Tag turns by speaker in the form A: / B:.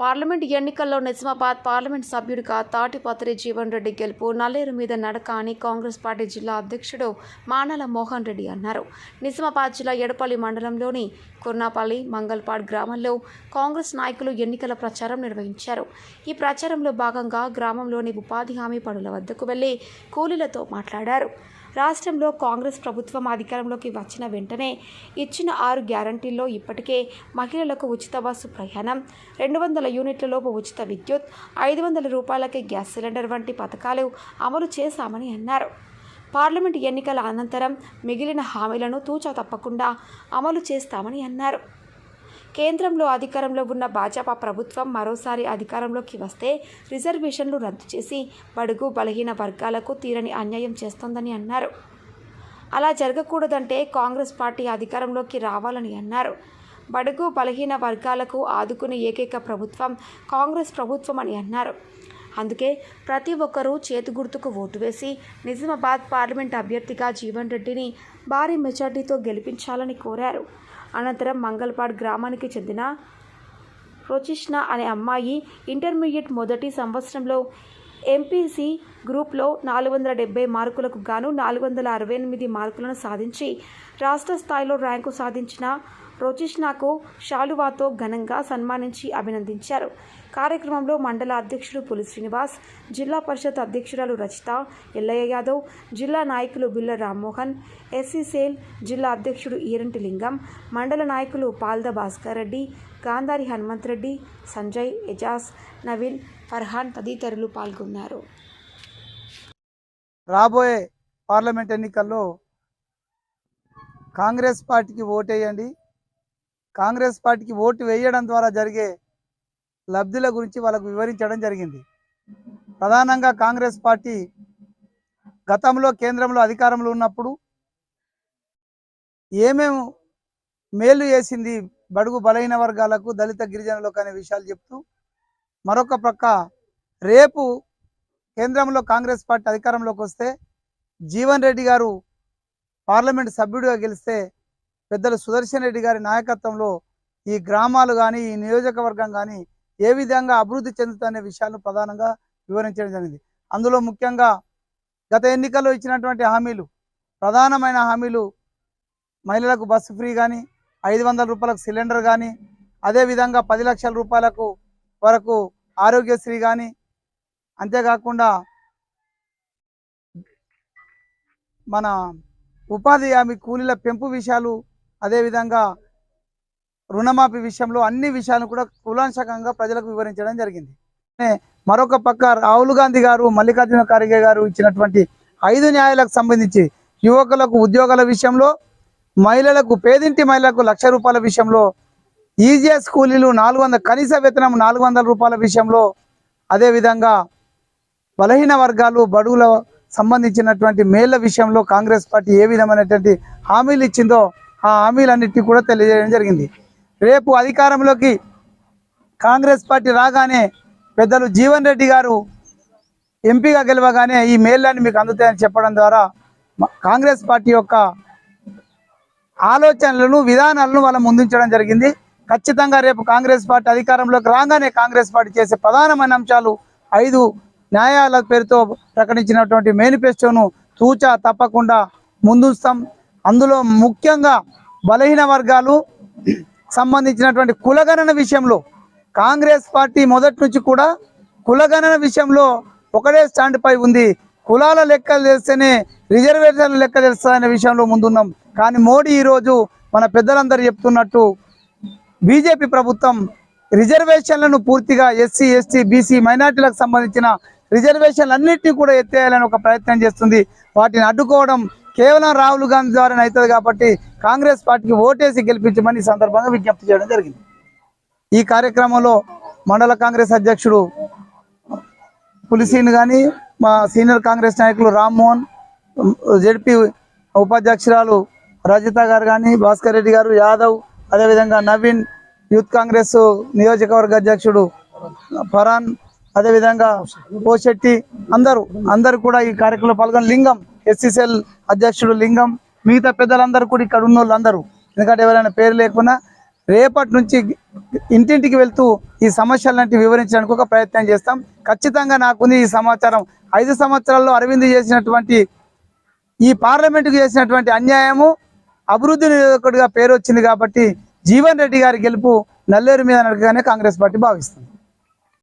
A: Parliament ఎన్నికల్లో Nizamabad parliament సభ్యుడిగా తాటిపత్రి జీవన్ రెడ్డి గెలుపు నల్లేరు మీద నడక అని కాంగ్రెస్ పార్టీ జిల్లా అధ్యక్షుడు మానల మోహన్ రెడ్డి అన్నారు. నిజామాబాద్ జిల్లా ఎడపల్లి మండలంలోని కుర్నాపల్లి మంగల్పాడ్ గ్రామంలో కాంగ్రెస్ నాయకులు ఎన్నికల ప్రచారం నిర్వహించారు. ఈ ప్రచారంలో భాగంగా గ్రామంలోని ఉపాధి హామీ పనుల వద్దకు వెళ్ళి కూలీలతో మాట్లాడారు. రాష్ట్రంలో కాంగ్రెస్ ప్రభుత్వం అధికారంలోకి వచ్చిన వెంటనే ఇచ్చిన ఆరు గ్యారంటీల్లో ఇప్పటికే మహిళలకు ఉచిత బస్సు ప్రయాణం రెండు వందల యూనిట్లలోపు ఉచిత విద్యుత్ ఐదు వందల రూపాయలకే గ్యాస్ సిలిండర్ వంటి పథకాలు అమలు చేశామని అన్నారు. పార్లమెంట్ ఎన్నికల అనంతరం మిగిలిన హామీలను తూచా తప్పకుండా అమలు చేస్తామని అన్నారు. కేంద్రంలో అధికారంలో ఉన్న భాజపా ప్రభుత్వం మరోసారి అధికారంలోకి వస్తే రిజర్వేషన్లు రద్దు చేసి బడుగు బలహీన వర్గాలకు తీరని అన్యాయం చేస్తోందని అన్నారు. అలా జరగకూడదంటే కాంగ్రెస్ పార్టీ అధికారంలోకి రావాలని అన్నారు. బడుగు బలహీన వర్గాలకు ఆదుకునే ఏకైక ప్రభుత్వం కాంగ్రెస్ ప్రభుత్వం అని అన్నారు. అందుకే ప్రతి ఒక్కరూ చేతి గుర్తుకు ఓటు వేసి నిజామాబాద్ పార్లమెంట్ అభ్యర్థిగా జీవన్ రెడ్డిని భారీ మెజార్టీతో గెలిపించాలని కోరారు. అనంతరం మంగళపాడ్ గ్రామానికి చెందిన రోచిష్ణ అనే అమ్మాయి ఇంటర్మీడియట్ మొదటి సంవత్సరంలో ఎంపీసీ గ్రూప్లో నాలుగు వందల డెబ్బై మార్కులకు గాను నాలుగు వందల అరవై ఎనిమిది మార్కులను సాధించి రాష్ట్ర స్థాయిలో ర్యాంకు సాధించిన రోచిష్నాకు షాలువాతో ఘనంగా సన్మానించి అభినందించారు. కార్యక్రమంలో మండల అధ్యక్షుడు పులి శ్రీనివాస్ జిల్లా పరిషత్ అధ్యక్షురాలు రచిత ఎల్లయ్య యాదవ్ జిల్లా నాయకులు బిల్ల రామ్మోహన్ ఎస్సీ సేల్ జిల్లా అధ్యక్షుడు ఈరంటి లింగం మండల నాయకులు పాల్ద భాస్కర్ రెడ్డి గాంధారి హనుమంత్ రెడ్డి సంజయ్ ఎజాజ్ నవీన్ ఫర్హాన్ తదితరులు పాల్గొన్నారు.
B: రాబోయే పార్లమెంట్ ఎన్నికల్లో కాంగ్రెస్ పార్టీకి ఓటేయండి. కాంగ్రెస్ పార్టీకి ఓటు వేయడం ద్వారా జరిగే లబ్ధుల గురించి వాళ్ళకు వివరించడం జరిగింది. ప్రధానంగా కాంగ్రెస్ పార్టీ గతంలో కేంద్రంలో అధికారంలో ఉన్నప్పుడు ఏమేం మేలు చేసింది బడుగు బలహీన వర్గాలకు దళిత గిరిజనులకు అనే విషయాలు చెప్తూ మరొక ప్రక్క రేపు కేంద్రంలో కాంగ్రెస్ పార్టీ అధికారంలోకి వస్తే జీవన్ రెడ్డి గారు పార్లమెంట్ సభ్యుడిగా గెలిస్తే పెద్దలు సుదర్శన్ రెడ్డి గారి నాయకత్వంలో ఈ గ్రామాలు కానీ ఈ నియోజకవర్గం కానీ ఏ విధంగా అభివృద్ధి చెందుతున్న విషయాలను ప్రధానంగా వివరించడం జరిగింది. అందులో ముఖ్యంగా గత ఎన్నికల్లో ఇచ్చినటువంటి హామీలు ప్రధానమైన హామీలు మహిళలకు బస్సు ఫ్రీ కానీ ఐదు వందల రూపాయలకు సిలిండర్ కానీ అదేవిధంగా పది లక్షల రూపాయలకు వరకు ఆరోగ్యశ్రీ కానీ అంతేకాకుండా మన ఉపాధి హామీ కూలీల పెంపు విషయాలు అదేవిధంగా రుణమాఫీ విషయంలో అన్ని విషయాలను కూడా కులాంశకంగా ప్రజలకు వివరించడం జరిగింది. మరొక పక్క రాహుల్ గాంధీ గారు మల్లికార్జున ఖర్గే గారు ఇచ్చినటువంటి ఐదు న్యాయాలకు సంబంధించి యువకులకు ఉద్యోగాల విషయంలో మహిళలకు పేదింటి మహిళలకు లక్ష రూపాయల విషయంలో ఈజీఎస్ కూలీలు నాలుగు వందల కనీస వేతనం నాలుగు వందల రూపాయల విషయంలో అదేవిధంగా బలహీన వర్గాలు బడుగుల సంబంధించినటువంటి మేళ్ళ విషయంలో కాంగ్రెస్ పార్టీ ఏ విధమైనటువంటి హామీలు ఇచ్చిందో ఆ హామీలన్నిటినీ కూడా తెలియజేయడం జరిగింది. రేపు అధికారంలోకి కాంగ్రెస్ పార్టీ రాగానే పెద్దలు జీవన్ రెడ్డి గారు ఎంపీగా గెలవగానే ఈ మేళ్ళని మీకు అందుతాయని చెప్పడం ద్వారా కాంగ్రెస్ పార్టీ యొక్క ఆలోచనలను విధానాలను వాళ్ళ ముందుంచడం జరిగింది. ఖచ్చితంగా రేపు కాంగ్రెస్ పార్టీ అధికారంలోకి రాగానే కాంగ్రెస్ పార్టీ చేసే ప్రధానమైన అంశాలు ఐదు న్యాయాల పేరుతో ప్రకటించినటువంటి మేనిఫెస్టోను తూచా తప్పకుండా ముందుస్తాం. అందులో ముఖ్యంగా బలహీన వర్గాలు సంబంధించినటువంటి కులగణన విషయంలో కాంగ్రెస్ పార్టీ మొదటి నుంచి కూడా కులగణన విషయంలో ఒకటే స్టాండ్ పై ఉంది. కులాల లెక్కలు తెలిస్తేనే రిజర్వేషన్ల లెక్క తెలుస్తాయనే విషయంలో ముందున్నాం. కానీ మోడీ ఈరోజు మన పెద్దలందరూ చెప్తున్నట్టు బీజేపీ ప్రభుత్వం రిజర్వేషన్లను పూర్తిగా ఎస్సీ ఎస్టీ బీసీ మైనార్టీలకు సంబంధించిన రిజర్వేషన్లు అన్నింటినీ కూడా ఎత్తేయాలని ఒక ప్రయత్నం చేస్తుంది. వాటిని అడ్డుకోవడం కేవలం రాహుల్ గాంధీ ద్వారా అవుతుంది కాబట్టి కాంగ్రెస్ పార్టీకి ఓటేసి గెలిపించమని ఈ సందర్భంగా విజ్ఞప్తి చేయడం జరిగింది. ఈ కార్యక్రమంలో మండల కాంగ్రెస్ అధ్యక్షుడు పులిసీని కానీ మా సీనియర్ కాంగ్రెస్ నాయకులు రామ్మోహన్ జెడ్పీ ఉపాధ్యక్షురాలు రజిత గారు కానీ భాస్కర్ రెడ్డి గారు యాదవ్ అదేవిధంగా నవీన్ యూత్ కాంగ్రెస్ నియోజకవర్గ అధ్యక్షుడు ఫరాన్ అదేవిధంగా పోశెట్టి అందరూ అందరూ కూడా ఈ కార్యక్రమంలో పాల్గొని లింగం ఎస్సీసీఎల్ అధ్యక్షుడు లింగం మిగతా పెద్దలందరూ కూడా ఇక్కడ ఉన్న వాళ్ళందరూ ఎందుకంటే ఎవరైనా పేరు లేకున్నా రేపటి నుంచి ఇంటింటికి వెళ్తూ ఈ సమస్యలన్నింటి వివరించడానికి ఒక ప్రయత్నం చేస్తాం. ఖచ్చితంగా నాకుంది ఈ సమాచారం. ఐదు సంవత్సరాల్లో అరవింద్ చేసినటువంటి ఈ పార్లమెంటుకు చేసినటువంటి అన్యాయము అభివృద్ధి నిరోధకుడిగా పేరు వచ్చింది కాబట్టి జీవన్ రెడ్డి గారి గెలుపు నల్లేరు మీద నడకగానే కాంగ్రెస్ పార్టీ భావిస్తుంది.